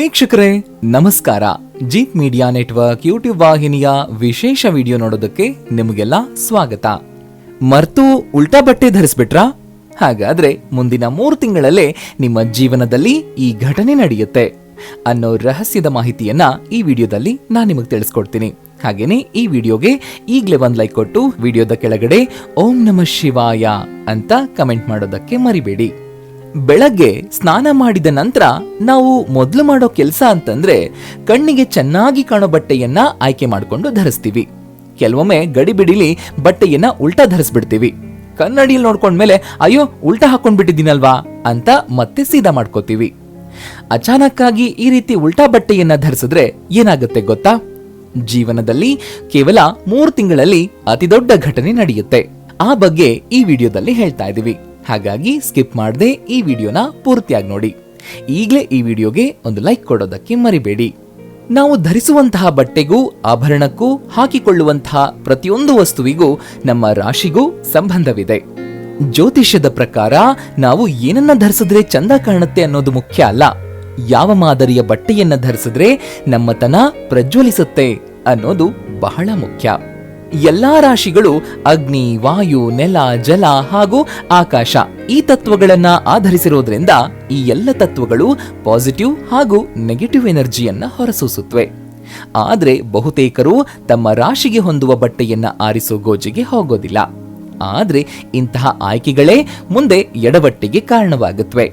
ವೀಕ್ಷಕರೇ, ನಮಸ್ಕಾರ. Jeet media network YouTube ವಾಹಿನಿಯ ವಿಶೇಷ ವಿಡಿಯೋ ನೋಡೋದಕ್ಕೆ ನಿಮಗೆಲ್ಲ ಸ್ವಾಗತ. ಮರ್ತು ಉಲ್ಟಾ ಬಟ್ಟೆ ಧರಿಸ್ಬಿಟ್ರಾ? ಹಾಗಾದ್ರೆ ಮುಂದಿನ ಮೂರು ತಿಂಗಳಲ್ಲೇ ನಿಮ್ಮ ಜೀವನದಲ್ಲಿ ಈ ಘಟನೆ ನಡೆಯುತ್ತೆ. ಅನ್ನೋ ರಹಸ್ಯದ ಮಾಹಿತಿಯನ್ನ ಈ ವಿಡಿಯೋದಲ್ಲಿ ನಾನು ನಿಮಗೆ ತಿಳಿಸ್ಕೊಡ್ತೀನಿ. ಹಾಗೇನೆ ಈ ವಿಡಿಯೋಗೆ ಈಗಲೇ ಒಂದು ಲೈಕ್ ಕೊಟ್ಟು ವಿಡಿಯೋದ ಕೆಳಗಡೆ ಓಂ ನಮಃ ಶಿವಾಯ ಅಂತ ಕಮೆಂಟ್ ಮಾಡೋದಕ್ಕೆ ಮರಿಬೇಡಿ. ಬೆಳಗ್ಗೆ ಸ್ನಾನ ಮಾಡಿದ ನಂತರ ನಾವು ಮೊದಲು ಮಾಡೋ ಕೆಲಸ ಅಂತಂದ್ರೆ ಕಣ್ಣಿಗೆ ಚೆನ್ನಾಗಿ ಕಾಣೋ ಬಟ್ಟೆಯನ್ನ ಆಯ್ಕೆ ಮಾಡಿಕೊಂಡು ಧರಿಸ್ತೀವಿ. ಕೆಲವೊಮ್ಮೆ ಗಡಿಬಿಡಿಲಿ ಬಟ್ಟೆಯನ್ನ ಉಲ್ಟಾ ಧರಿಸ್ಬಿಡ್ತೀವಿ. ಕನ್ನಡಿಯಲ್ಲಿ ನೋಡ್ಕೊಂಡ್ಮೇಲೆ, ಅಯ್ಯೋ, ಉಲ್ಟಾ ಹಾಕೊಂಡ್ಬಿಟ್ಟಿದ್ದೀನಲ್ವಾ? ಅಂತ ಮತ್ತೆ ಸೀದಾ ಮಾಡ್ಕೋತೀವಿ. ಅಚಾನಕ್ಕಾಗಿ ಈ ರೀತಿ ಉಲ್ಟಾ ಬಟ್ಟೆಯನ್ನ ಧರಿಸಿದ್ರೆ ಏನಾಗುತ್ತೆ ಗೊತ್ತಾ? ಜೀವನದಲ್ಲಿ ಕೇವಲ ಮೂರು ತಿಂಗಳಲ್ಲಿ ಅತಿದೊಡ್ಡ ಘಟನೆ ನಡೆಯುತ್ತೆ. ಆ ಬಗ್ಗೆ ಈ ವಿಡಿಯೋದಲ್ಲಿ ಹೇಳ್ತಾ ಇದೀವಿ. ಹಾಗಾಗಿ ಸ್ಕಿಪ್ ಮಾಡದೆ ಈ ವಿಡಿಯೋನ ಪೂರ್ತಿಯಾಗಿ ನೋಡಿ. ಈಗಲೇ ಈ ವಿಡಿಯೋಗೆ ಒಂದು ಲೈಕ್ ಕೊಡೋದಕ್ಕೆ ಮರಿಬೇಡಿ. ನಾವು ಧರಿಸುವಂತಹ ಬಟ್ಟೆಗೂ, ಆಭರಣಕ್ಕೂ, ಹಾಕಿಕೊಳ್ಳುವಂತಹ ಪ್ರತಿಯೊಂದು ವಸ್ತುವಿಗೂ ನಮ್ಮ ರಾಶಿಗೂ ಸಂಬಂಧವಿದೆ. ಜ್ಯೋತಿಷ್ಯದ ಪ್ರಕಾರ ನಾವು ಏನನ್ನ ಧರಿಸಿದ್ರೆ ಚಂದ ಕಾಣುತ್ತೆ ಅನ್ನೋದು ಮುಖ್ಯ ಅಲ್ಲ. ಯಾವ ಮಾದರಿಯ ಬಟ್ಟೆಯನ್ನ ಧರಿಸಿದ್ರೆ ನಮ್ಮತನ ಪ್ರಜ್ವಲಿಸುತ್ತೆ ಅನ್ನೋದು ಬಹಳ ಮುಖ್ಯ. ಎಲ್ಲಾ ರಾಶಿಗಳು ಅಗ್ನಿ, ವಾಯು, ನೆಲ, ಜಲ ಹಾಗೂ ಆಕಾಶ ಈ ತತ್ವಗಳನ್ನ ಆಧರಿಸಿರೋದ್ರಿಂದ ಈ ಎಲ್ಲ ತತ್ವಗಳು ಪಾಸಿಟಿವ್ ಹಾಗೂ ನೆಗೆಟಿವ್ ಎನರ್ಜಿಯನ್ನ ಹೊರಸೂಸುತ್ತವೆ ಆದರೆ ಬಹುತೇಕರು ತಮ್ಮ ರಾಶಿಗೆ ಹೊಂದುವ ಬಟ್ಟೆಯನ್ನ ಆರಿಸೋ ಗೋಜಿಗೆ ಹೋಗೋದಿಲ್ಲ. ಆದರೆ ಇಂತಹ ಆಯ್ಕೆಗಳೇ ಮುಂದೆ ಎಡವಟ್ಟಿಗೆ ಕಾರಣವಾಗುತ್ತವೆ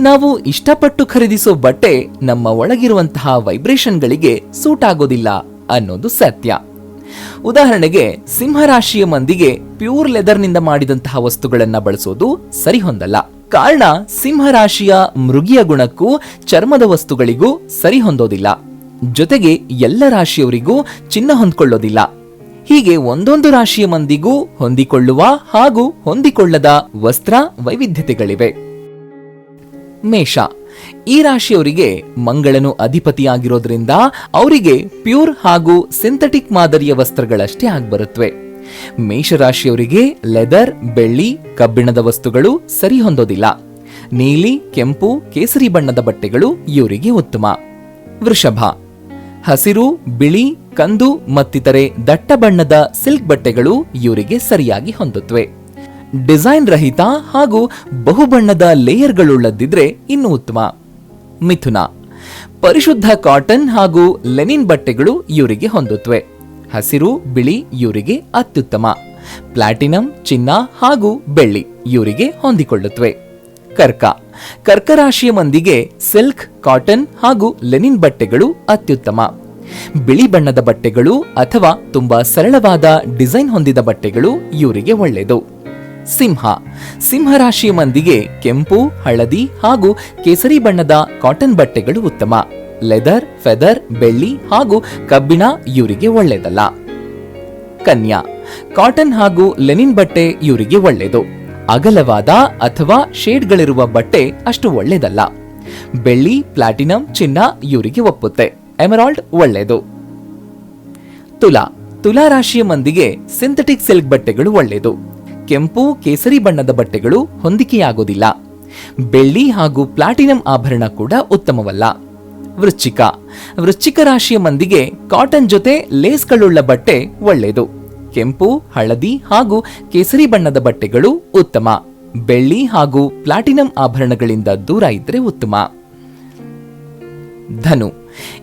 ನಾವು ಇಷ್ಟಪಟ್ಟು ಖರೀದಿಸೋ ಬಟ್ಟೆ ನಮ್ಮ ಒಳಗಿರುವಂತಹ ವೈಬ್ರೇಷನ್ಗಳಿಗೆ ಸೂಟ್ ಆಗೋದಿಲ್ಲ ಅನ್ನೋದು ಸತ್ಯ. ಉದಾಹರಣೆಗೆ, ಸಿಂಹರಾಶಿಯ ಮಂದಿಗೆ ಪ್ಯೂರ್ ಲೆದರ್ನಿಂದ ಮಾಡಿದಂತಹ ವಸ್ತುಗಳನ್ನ ಬಳಸೋದು ಸರಿಹೊಂದಲ್ಲ. ಕಾರಣ, ಸಿಂಹರಾಶಿಯ ಮೃಗಿಯ ಗುಣಕ್ಕೂ ಚರ್ಮದ ವಸ್ತುಗಳಿಗೂ ಸರಿಹೊಂದೋದಿಲ್ಲ. ಜೊತೆಗೆ ಎಲ್ಲ ರಾಶಿಯವರಿಗೂ ಚಿನ್ನ ಹೊಂದ್ಕೊಳ್ಳೋದಿಲ್ಲ. ಹೀಗೆ ಒಂದೊಂದು ರಾಶಿಯ ಮಂದಿಗೂ ಹೊಂದಿಕೊಳ್ಳುವ ಹಾಗೂ ಹೊಂದಿಕೊಳ್ಳದ ವಸ್ತ್ರ ವೈವಿಧ್ಯತೆಗಳಿವೆ. ಮೇಷ ಈ ರಾಶಿಯವರಿಗೆ ಮಂಗಳನು ಅಧಿಪತಿಯಾಗಿರೋದ್ರಿಂದ ಅವರಿಗೆ ಪ್ಯೂರ್ ಹಾಗೂ ಸಿಂಥೆಟಿಕ್ ಮಾದರಿಯ ವಸ್ತ್ರಗಳಷ್ಟೇ ಆಗ್ಬರುತ್ತವೆ ಮೇಷರಾಶಿಯವರಿಗೆ ಲೆದರ್, ಬೆಳ್ಳಿ, ಕಬ್ಬಿಣದ ವಸ್ತುಗಳು ಸರಿ ಹೊಂದೋದಿಲ್ಲ. ನೀಲಿ, ಕೆಂಪು, ಕೇಸರಿ ಬಣ್ಣದ ಬಟ್ಟೆಗಳು ಇವರಿಗೆ ಉತ್ತಮ. ವೃಷಭ. ಹಸಿರು, ಬಿಳಿ, ಕಂದು ಮತ್ತಿತರೆ ದಟ್ಟ ಬಣ್ಣದ ಸಿಲ್ಕ್ ಬಟ್ಟೆಗಳು ಇವರಿಗೆ ಸರಿಯಾಗಿ ಹೊಂದುತ್ತವೆ ಡಿಸೈನ್ ರಹಿತ ಹಾಗೂ ಬಹುಬಣ್ಣದ ಲೇಯರ್ಗಳುಳ್ಳದಿದ್ರೆ ಇನ್ನು ಉತ್ತಮ. ಮಿಥುನ, ಪರಿಶುದ್ಧ ಕಾಟನ್ ಹಾಗೂ ಲೆನಿನ್ ಬಟ್ಟೆಗಳು ಇವರಿಗೆ ಹೊಂದುತ್ತವೆ ಹಸಿರು, ಬಿಳಿ ಇವರಿಗೆ ಅತ್ಯುತ್ತಮ. ಪ್ಲಾಟಿನಂ, ಚಿನ್ನ ಹಾಗೂ ಬೆಳ್ಳಿ ಇವರಿಗೆ ಹೊಂದಿಕೊಳ್ಳುತ್ತವೆ ಕರ್ಕ, ಕರ್ಕರಾಶಿಯ ಮಂದಿಗೆ ಸಿಲ್ಕ್, ಕಾಟನ್ ಹಾಗೂ ಲೆನಿನ್ ಬಟ್ಟೆಗಳು ಅತ್ಯುತ್ತಮ. ಬಿಳಿ ಬಣ್ಣದ ಬಟ್ಟೆಗಳು ಅಥವಾ ತುಂಬಾ ಸರಳವಾದ ಡಿಸೈನ್ ಹೊಂದಿದ ಬಟ್ಟೆಗಳು ಇವರಿಗೆ ಒಳ್ಳೆಯದು. ಸಿಂಹ. ಸಿಂಹರಾಶಿಯ ಮಂದಿಗೆ ಕೆಂಪು, ಹಳದಿ ಹಾಗೂ ಕೇಸರಿ ಬಣ್ಣದ ಕಾಟನ್ ಬಟ್ಟೆಗಳು ಉತ್ತಮ. ಲೆದರ್, ಫೆದರ್, ಬೆಳ್ಳಿ ಹಾಗೂ ಕಬ್ಬಿಣ ಇವರಿಗೆ ಒಳ್ಳೆಯದಲ್ಲ. ಕನ್ಯಾ. ಕಾಟನ್ ಹಾಗೂ ಲೆನಿನ್ ಬಟ್ಟೆ ಇವರಿಗೆ ಒಳ್ಳೆಯದು. ಅಗಲವಾದ ಅಥವಾ ಶೇಡ್ಗಳಿರುವ ಬಟ್ಟೆ ಅಷ್ಟು ಒಳ್ಳೆಯದಲ್ಲ. ಬೆಳ್ಳಿ, ಪ್ಲಾಟಿನಂ ಚಿನ್ನ ಇವರಿಗೆ ಒಪ್ಪುತ್ತೆ. ಎಮರಾಲ್ಡ್ ಒಳ್ಳೆಯದು. ತುಲಾ. ತುಲಾ ರಾಶಿಯ ಮಂದಿಗೆ ಸಿಂಥೆಟಿಕ್ ಸಿಲ್ಕ್ ಬಟ್ಟೆಗಳು ಒಳ್ಳೆಯದು. ಕೆಂಪು ಕೇಸರಿ ಬಣ್ಣದ ಬಟ್ಟೆಗಳು ಹೊಂದಿಕೆಯಾಗೋದಿಲ್ಲ. ಬೆಳ್ಳಿ ಹಾಗೂ ಪ್ಲಾಟಿನಂ ಆಭರಣ ಕೂಡ ಉತ್ತಮವಲ್ಲ. ವೃಶ್ಚಿಕ. ವೃಶ್ಚಿಕ ರಾಶಿಯ ಮಂದಿಗೆ ಕಾಟನ್ ಜೊತೆ ಲೇಸ್ಗಳುಳ್ಳ ಬಟ್ಟೆ ಒಳ್ಳೆಯದು. ಕೆಂಪು, ಹಳದಿ ಹಾಗೂ ಕೇಸರಿ ಬಣ್ಣದ ಬಟ್ಟೆಗಳು ಉತ್ತಮ. ಬೆಳ್ಳಿ ಹಾಗೂ ಪ್ಲಾಟಿನಂ ಆಭರಣಗಳಿಂದ ದೂರ ಇದ್ರೆ ಉತ್ತಮ. ಧನು.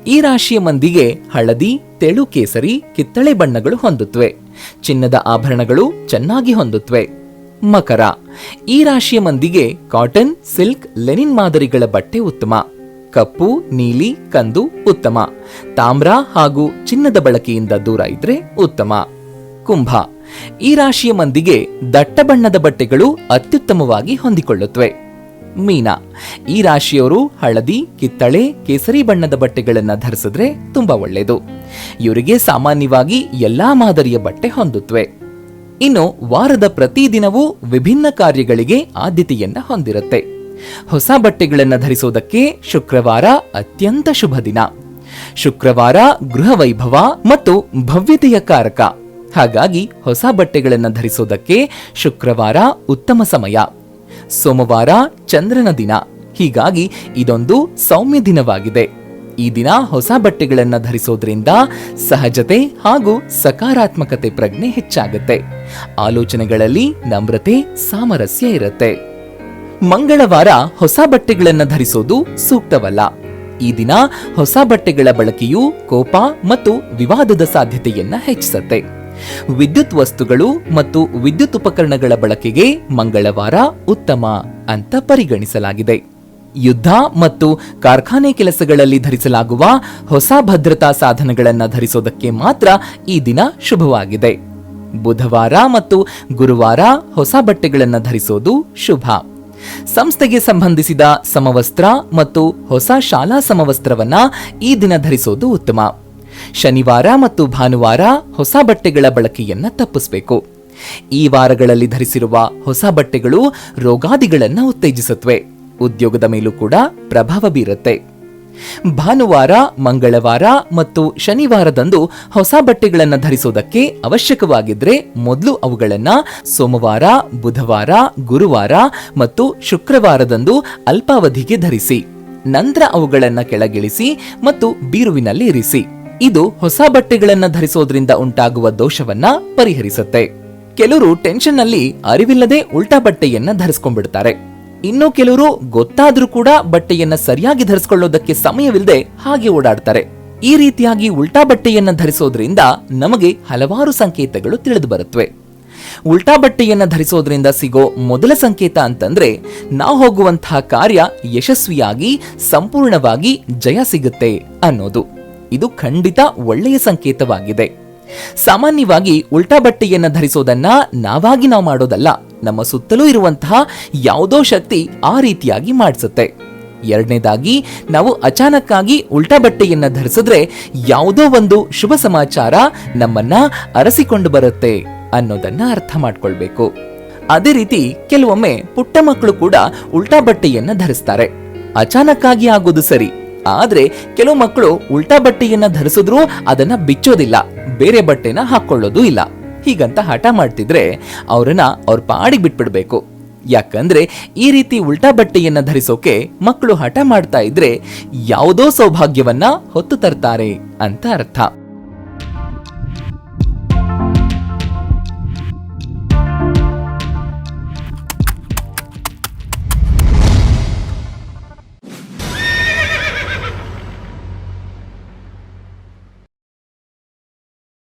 ಈ ರಾಶಿಯ ಮಂದಿಗೆ ಹಳದಿ, ತೆಳು ಕೇಸರಿ, ಕಿತ್ತಳೆ ಬಣ್ಣಗಳು ಹೊಂದುತ್ತವೆ ಚಿನ್ನದ ಆಭರಣಗಳು ಚೆನ್ನಾಗಿ ಹೊಂದುತ್ತವೆ ಮಕರ. ಈ ರಾಶಿಯ ಮಂದಿಗೆ ಕಾಟನ್, ಸಿಲ್ಕ್, ಲೆನಿನ್ ಮಾದರಿಗಳ ಬಟ್ಟೆ ಉತ್ತಮ. ಕಪ್ಪು, ನೀಲಿ, ಕಂದು ಉತ್ತಮ. ತಾಮ್ರ ಹಾಗೂ ಚಿನ್ನದ ಬಳಕೆಯಿಂದ ದೂರ ಇದ್ರೆ ಉತ್ತಮ. ಕುಂಭ. ಈ ರಾಶಿಯ ಮಂದಿಗೆ ದಟ್ಟ ಬಣ್ಣದ ಬಟ್ಟೆಗಳು ಅತ್ಯುತ್ತಮವಾಗಿ ಹೊಂದಿಕೊಳ್ಳುತ್ತವೆ ಮೀನ. ಈ ರಾಶಿಯವರು ಹಳದಿ, ಕಿತ್ತಳೆ, ಕೇಸರಿ ಬಣ್ಣದ ಬಟ್ಟೆಗಳನ್ನು ಧರಿಸಿದ್ರೆ ತುಂಬಾ ಒಳ್ಳೆಯದು ಇವರಿಗೆ ಸಾಮಾನ್ಯವಾಗಿ ಎಲ್ಲಾ ಮಾದರಿಯ ಬಟ್ಟೆ ಹೊಂದುತ್ತವೆ ಇನ್ನು ವಾರದ ಪ್ರತಿದಿನವೂ ವಿಭಿನ್ನ ಕಾರ್ಯಗಳಿಗೆ ಆದ್ಯತೆಯನ್ನ ಹೊಂದಿರುತ್ತೆ. ಹೊಸ ಬಟ್ಟೆಗಳನ್ನು ಧರಿಸೋದಕ್ಕೆ ಶುಕ್ರವಾರ ಅತ್ಯಂತ ಶುಭ ದಿನ. ಶುಕ್ರವಾರ ಗೃಹ ವೈಭವ ಮತ್ತು ಭವ್ಯತೆಯ ಕಾರಕ. ಹಾಗಾಗಿ ಹೊಸ ಬಟ್ಟೆಗಳನ್ನು ಧರಿಸೋದಕ್ಕೆ ಶುಕ್ರವಾರ ಉತ್ತಮ ಸಮಯ. ಸೋಮವಾರ ಚಂದ್ರನ ದಿನ. ಹೀಗಾಗಿ ಇದೊಂದು ಸೌಮ್ಯ ದಿನವಾಗಿದೆ. ಈ ದಿನ ಹೊಸ ಬಟ್ಟೆಗಳನ್ನು ಧರಿಸೋದ್ರಿಂದ ಸಹಜತೆ ಹಾಗೂ ಸಕಾರಾತ್ಮಕತೆ ಪ್ರಜ್ಞೆ ಹೆಚ್ಚಾಗುತ್ತೆ. ಆಲೋಚನೆಗಳಲ್ಲಿ ನಮ್ರತೆ, ಸಾಮರಸ್ಯ ಇರುತ್ತೆ. ಮಂಗಳವಾರ ಹೊಸ ಬಟ್ಟೆಗಳನ್ನು ಧರಿಸೋದು ಸೂಕ್ತವಲ್ಲ. ಈ ದಿನ ಹೊಸ ಬಟ್ಟೆಗಳ ಬಳಕೆಯು ಕೋಪ ಮತ್ತು ವಿವಾದದ ಸಾಧ್ಯತೆಯನ್ನ ಹೆಚ್ಚಿಸುತ್ತೆ. ವಿದ್ಯುತ್ ವಸ್ತುಗಳು ಮತ್ತು ವಿದ್ಯುತ್ ಉಪಕರಣಗಳ ಬಳಕೆಗೆ ಮಂಗಳವಾರ ಉತ್ತಮ ಅಂತ ಪರಿಗಣಿಸಲಾಗಿದೆ. ಯುದ್ಧ ಮತ್ತು ಕಾರ್ಖಾನೆ ಕೆಲಸಗಳಲ್ಲಿ ಧರಿಸಲಾಗುವ ಹೊಸ ಭದ್ರತಾ ಸಾಧನಗಳನ್ನು ಧರಿಸೋದಕ್ಕೆ ಮಾತ್ರ ಈ ದಿನ ಶುಭವಾಗಿದೆ. ಬುಧವಾರ ಮತ್ತು ಗುರುವಾರ ಹೊಸ ಬಟ್ಟೆಗಳನ್ನು ಧರಿಸೋದು ಶುಭ. ಸಂಸ್ಥೆಗೆ ಸಂಬಂಧಿಸಿದ ಸಮವಸ್ತ್ರ ಮತ್ತು ಹೊಸ ಶಾಲಾ ಸಮವಸ್ತ್ರವನ್ನ ಈ ದಿನ ಧರಿಸೋದು ಉತ್ತಮ. ಶನಿವಾರ ಮತ್ತು ಭಾನುವಾರ ಹೊಸ ಬಟ್ಟೆಗಳ ಬಳಕೆಯನ್ನ ತಪ್ಪಿಸಬೇಕು. ಈ ವಾರಗಳಲ್ಲಿ ಧರಿಸಿರುವ ಹೊಸ ಬಟ್ಟೆಗಳು ರೋಗಾದಿಗಳನ್ನ ಉತ್ತೇಜಿಸುತ್ತವೆ. ಉದ್ಯೋಗದ ಮೇಲೂ ಕೂಡ ಪ್ರಭಾವ ಬೀರುತ್ತೆ. ಭಾನುವಾರ, ಮಂಗಳವಾರ ಮತ್ತು ಶನಿವಾರದಂದು ಹೊಸ ಬಟ್ಟೆಗಳನ್ನು ಧರಿಸೋದಕ್ಕೆ ಅವಶ್ಯಕವಾಗಿದ್ರೆ ಮೊದಲು ಅವುಗಳನ್ನ ಸೋಮವಾರ, ಬುಧವಾರ, ಗುರುವಾರ ಮತ್ತು ಶುಕ್ರವಾರದಂದು ಅಲ್ಪಾವಧಿಗೆ ಧರಿಸಿ, ನಂತರ ಅವುಗಳನ್ನು ಕೆಳಗಿಳಿಸಿ ಮತ್ತು ಬೀರುವಿನಲ್ಲಿ ಇರಿಸಿ. ಇದು ಹೊಸ ಬಟ್ಟೆಗಳನ್ನ ಧರಿಸೋದ್ರಿಂದ ಉಂಟಾಗುವ ದೋಷವನ್ನ ಪರಿಹರಿಸುತ್ತೆ. ಕೆಲವರು ಟೆನ್ಷನ್ ಅಲ್ಲಿ ಅರಿವಿಲ್ಲದೆ ಉಲ್ಟಾ ಬಟ್ಟೆಯನ್ನ ಧರಿಸ್ಕೊಂಡ್ಬಿಡ್ತಾರೆ. ಇನ್ನು ಕೆಲವರು ಗೊತ್ತಾದ್ರೂ ಕೂಡ ಬಟ್ಟೆಯನ್ನ ಸರಿಯಾಗಿ ಧರಿಸ್ಕೊಳ್ಳೋದಕ್ಕೆ ಸಮಯವಿಲ್ಲದೆ ಹಾಗೆ ಓಡಾಡ್ತಾರೆ. ಈ ರೀತಿಯಾಗಿ ಉಲ್ಟಾ ಬಟ್ಟೆಯನ್ನ ಧರಿಸೋದ್ರಿಂದ ನಮಗೆ ಹಲವಾರು ಸಂಕೇತಗಳು ತಿಳಿದು ಬರುತ್ತವೆ ಉಲ್ಟಾ ಬಟ್ಟೆಯನ್ನ ಧರಿಸೋದ್ರಿಂದ ಸಿಗೋ ಮೊದಲ ಸಂಕೇತ ಅಂತಂದ್ರೆ ನಾವು ಹೋಗುವಂತಹ ಕಾರ್ಯ ಯಶಸ್ವಿಯಾಗಿ, ಸಂಪೂರ್ಣವಾಗಿ ಜಯ ಸಿಗುತ್ತೆ ಅನ್ನೋದು. ಇದು ಖಂಡಿತ ಒಳ್ಳೆಯ ಸಂಕೇತವಾಗಿದೆ. ಸಾಮಾನ್ಯವಾಗಿ ಉಲ್ಟಾ ಬಟ್ಟೆಯನ್ನ ಧರಿಸೋದನ್ನ ನಾವಾಗಿ ನಾವು ಮಾಡೋದಲ್ಲ, ನಮ್ಮ ಸುತ್ತಲೂ ಇರುವಂತಹ ಯಾವುದೋ ಶಕ್ತಿ ಆ ರೀತಿಯಾಗಿ ಮಾಡಿಸುತ್ತೆ. ಎರಡನೇದಾಗಿ, ನಾವು ಅಚಾನಕ್ಕಾಗಿ ಉಲ್ಟಾ ಬಟ್ಟೆಯನ್ನ ಧರಿಸಿದ್ರೆ ಯಾವುದೋ ಒಂದು ಶುಭ ಸಮಾಚಾರ ನಮ್ಮನ್ನ ಅರಸಿಕೊಂಡು ಬರುತ್ತೆ ಅನ್ನೋದನ್ನ ಅರ್ಥ ಮಾಡ್ಕೊಳ್ಬೇಕು. ಅದೇ ರೀತಿ ಕೆಲವೊಮ್ಮೆ ಪುಟ್ಟ ಮಕ್ಕಳು ಕೂಡ ಉಲ್ಟಾ ಬಟ್ಟೆಯನ್ನ ಧರಿಸ್ತಾರೆ. ಅಚಾನಕ್ಕಾಗಿ ಆಗೋದು ಸರಿ ಆದ್ರೆ ಕೆಲವು ಮಕ್ಕಳು ಉಲ್ಟಾ ಬಟ್ಟೆಯನ್ನ ಧರಿಸಿದ್ರೂ ಅದನ್ನ ಬಿಚ್ಚೋದಿಲ್ಲ. ಬೇರೆ ಬಟ್ಟೆನ ಹಾಕೊಳ್ಳೋದು ಇಲ್ಲ. ಹೀಗಂತ ಹಠ ಮಾಡ್ತಿದ್ರೆ ಅವರನ್ನ ಅವ್ರ ಪಾಡಿಗೆ ಬಿಟ್ಬಿಡ್ಬೇಕು. ಯಾಕಂದ್ರೆ ಈ ರೀತಿ ಉಲ್ಟಾ ಬಟ್ಟೆಯನ್ನ ಧರಿಸೋಕೆ ಮಕ್ಕಳು ಹಠ ಮಾಡ್ತಾ ಇದ್ರೆ ಯಾವುದೋ ಸೌಭಾಗ್ಯವನ್ನ ಹೊತ್ತು ತರ್ತಾರೆ ಅಂತ ಅರ್ಥ.